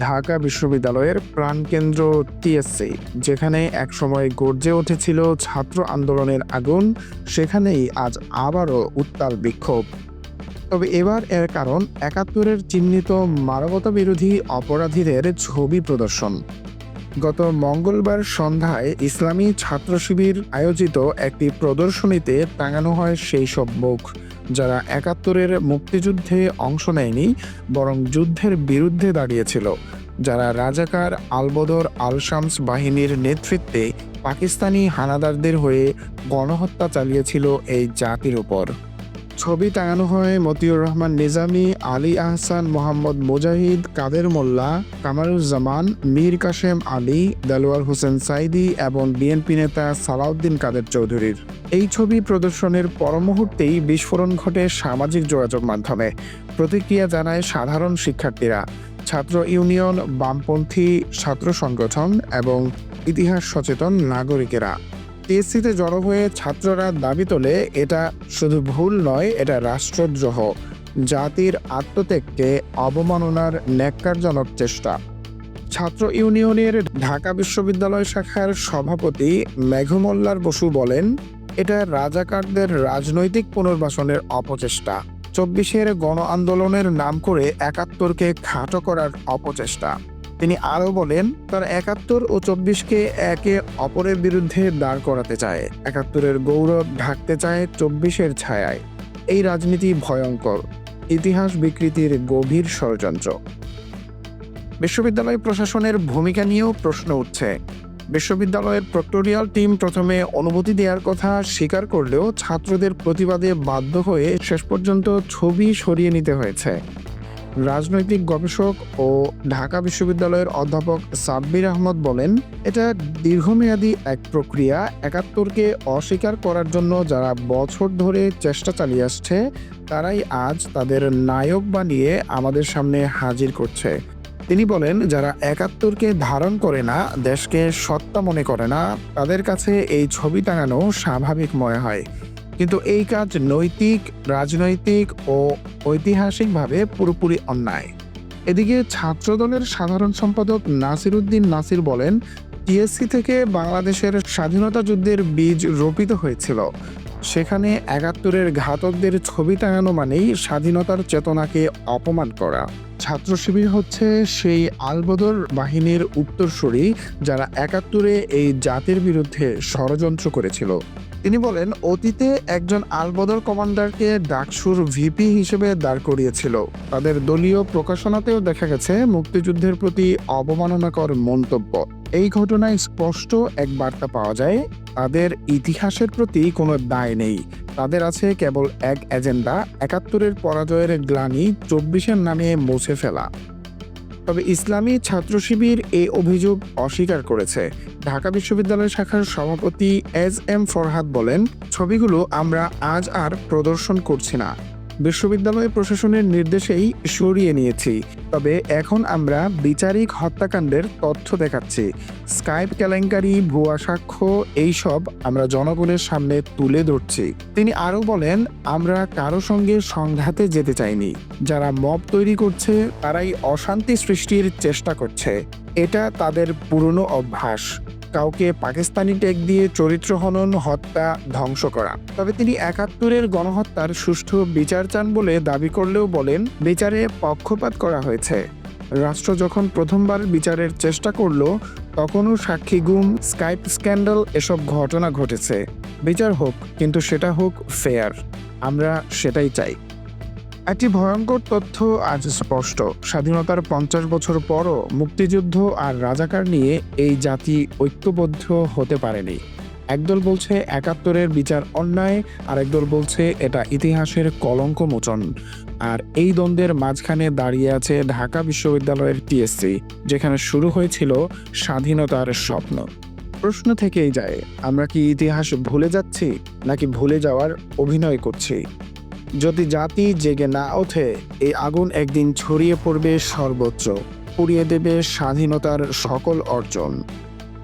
ঢাকা বিশ্ববিদ্যালয়ের প্রাণকেন্দ্র টিএসসি, যেখানে একসময় গর্জে উঠেছিল ছাত্র আন্দোলনের আগুন, সেখানেই আজ আবারও উত্তাল বিক্ষোভ। তবে এবার এর কারণ, একাত্তরের চিহ্নিত মানবতা বিরোধী অপরাধীদের ছবি প্রদর্শন। গত মঙ্গলবার সন্ধ্যায় ইসলামী ছাত্র শিবির আয়োজিত একটি প্রদর্শনীতে টাঙানো হয় সেই সব মুখ। যারা একাত্তরের মুক্তিযুদ্ধে অংশ নেয়নি, বরং যুদ্ধের বিরুদ্ধে দাঁড়িয়েছিল। যারা রাজাকার আলবদর আল শামস বাহিনীর নেতৃত্বে পাকিস্তানি হানাদারদের হয়ে গণহত্যা চালিয়েছিল এই জাতির উপর। ছবি টাঙানো হয় মতিউর রহমান নিজামী, আলী আহসান, মোহাম্মদ মুজাহিদ, কাদের মোল্লা, কামারুজ্জামান, মীর কাশেম আলী, দেলোয়ার হোসেন সাইদি এবং বিএনপি নেতা সালাউদ্দিন কাদের চৌধুরীর। এই ছবি প্রদর্শনের পর মুহূর্তেই বিস্ফোরণ ঘটে সামাজিক যোগাযোগ মাধ্যমে। প্রতিক্রিয়া জানায় সাধারণ শিক্ষার্থীরা। ছাত্র ইউনিয়ন, বামপন্থী, ছাত্র সংগঠন এবং ইতিহাস সচেতন নাগরিকেরা। টিএসসিতে জড়ো হয়ে ছাত্ররা দাবি তোলে, এটা শুধু ভুল নয়, এটা রাষ্ট্রদ্রোহ। জাতির আত্মত্যাগকে অবমাননার ন্যাক্কারজনক চেষ্টা। ছাত্র ইউনিয়নের ঢাকা বিশ্ববিদ্যালয় শাখার সভাপতি মেঘমল্লার বসু বলেন, এটা রাজাকারদের রাজনৈতিক পুনর্বাসনের অপচেষ্টা। চব্বিশের গণ আন্দোলনের নাম করে একাত্তরকে খাটো করার অপচেষ্টা। তিনি আরও বলেন, তারা একাত্তর ও চব্বিশকে একে অপরের বিরুদ্ধে দাঁড় করাতে চায়। একাত্তরের গৌরব ঢাকতে চায় চব্বিশের ছায়ায়। এই রাজনীতি ভয়ঙ্কর। ইতিহাস বিকৃতির গভীর ষড়যন্ত্র। বিশ্ববিদ্যালয় প্রশাসনের ভূমিকা নিয়েও প্রশ্ন উঠছে। বিশ্ববিদ্যালয়ের প্রক্টোরিয়াল টিম প্রথমে অনুমতি দেওয়ার কথা স্বীকার করলেও ছাত্রদের প্রতিবাদে বাধ্য হয়ে শেষ পর্যন্ত ছবি সরিয়ে নিতে হয়েছে। রাজনৈতিক গবেষক ও ঢাকা বিশ্ববিদ্যালয়ের অধ্যাপক সাব্বির আহমদ বলেন, এটা দীর্ঘমেয়াদী এক প্রক্রিয়া, একাত্তরকে অস্বীকার করার জন্য যারা বছর ধরে চেষ্টা চালিয়ে আসছে, তারাই আজ তাদের নায়ক বানিয়ে আমাদের সামনে হাজির করছে। তিনি বলেন, যারা একাত্তরকে ধারণ করে না, দেশকে সত্তা মনে করে না, তাদের কাছে এই ছবি টাঙানো স্বাভাবিক মনে হয়। কিন্তু এই কাজ নৈতিক, রাজনৈতিক ও ঐতিহাসিকভাবে পুরোপুরি অন্যায়। এদিকে ছাত্রদলের সাধারণ সম্পাদক নাসির উদ্দিন নাসির বলেন, টিএসসি থেকে বাংলাদেশের স্বাধীনতা যুদ্ধের বীজ রোপিত হয়েছিল। সেখানে একাত্তরের ঘাতকদের ছবি টাঙানো মানেই স্বাধীনতার চেতনাকে অপমান করা। ছাত্র শিবির হচ্ছে সেই আলবদর বাহিনীর উত্তরসূরি যারা একাত্তরে এই জাতির বিরুদ্ধে ষড়যন্ত্র করেছিল। তিনি বলেন, অতীতে একজন আলবদর কমান্ডারকে ডাকসুর ভিপি হিসেবে দাঁড় করিয়েছিল। তাদের দলীয় প্রকাশনাতেও দেখা গেছে মুক্তিযুদ্ধের প্রতি অবমাননাকর মন্তব্য। এই ঘটনায় স্পষ্ট এক বার্তা পাওয়া যায়, তাদের ইতিহাসের প্রতি কোনো দায় নেই। তাদের আছে কেবল এক এজেন্ডা, একাত্তরের পরাজয়ের গ্লানি চব্বিশের নামে মুছে ফেলা। তবে ইসলামী ছাত্র শিবির এই অভিযোগ অস্বীকার করেছে। ঢাকা বিশ্ববিদ্যালয় শাখার সভাপতি এস এম ফরহাদ বলেন, ছবিগুলো আমরা আজ আর প্রদর্শন করছি না। বিশ্ববিদ্যালয় প্রশাসনের নির্দেশেই সরিয়ে নিয়েছি। তবে এখন আমরা বিচারিক হত্যাকাণ্ডের তথ্য দেখাচ্ছি। স্কাইপ কেলেঙ্কারি, ভুয়া সাক্ষ্য এইসব আমরা জনগণের সামনে তুলে ধরছি। তিনি আরও বলেন, আমরা কারও সঙ্গে সংঘাতে যেতে চাইনি। যারা মব তৈরি করছে, তারাই অশান্তি সৃষ্টির চেষ্টা করছে। এটা তাদের পুরনো অভ্যাস। কাউকে পাকিস্তানি টেক দিয়ে চরিত্র হনন, হত্যা, ধ্বংস করা। তবে তিনি একাত্তরের গণহত্যার সুষ্ঠু বিচার চান বলে দাবি করলেও বলেন, বিচারে পক্ষপাত করা হয়েছে। রাষ্ট্র যখন প্রথমবার বিচারের চেষ্টা করল, তখনও সাক্ষী গুম, স্কাইপ স্ক্যান্ডাল এসব ঘটনা ঘটেছে। বিচার হোক, কিন্তু সেটা হোক ফেয়ার। আমরা সেটাই চাই। একটি ভয়ঙ্কর তথ্য আজ স্পষ্ট। স্বাধীনতার পঞ্চাশ বছর পরও মুক্তিযুদ্ধ আর রাজাকার নিয়ে এই জাতি ঐক্যবদ্ধ হতে পারেনি। একদল বলছে একাত্তরের বিচার অন্যায় আর একদল বলছে এটা ইতিহাসের কলঙ্ক মোচন আর এই দ্বন্দ্বের মাঝখানে দাঁড়িয়ে আছে ঢাকা বিশ্ববিদ্যালয়ের টিএসসি, যেখানে শুরু হয়েছিল স্বাধীনতার স্বপ্ন। প্রশ্ন থেকেই যায়, আমরা কি ইতিহাস ভুলে যাচ্ছি, নাকি ভুলে যাওয়ার অভিনয় করছি? যদি জাতি জেগে না ওঠে এই আগুন একদিন ছড়িয়ে পড়বে সর্বোচ্চ পুড়িয়ে দেবে স্বাধীনতার সকল অর্জন।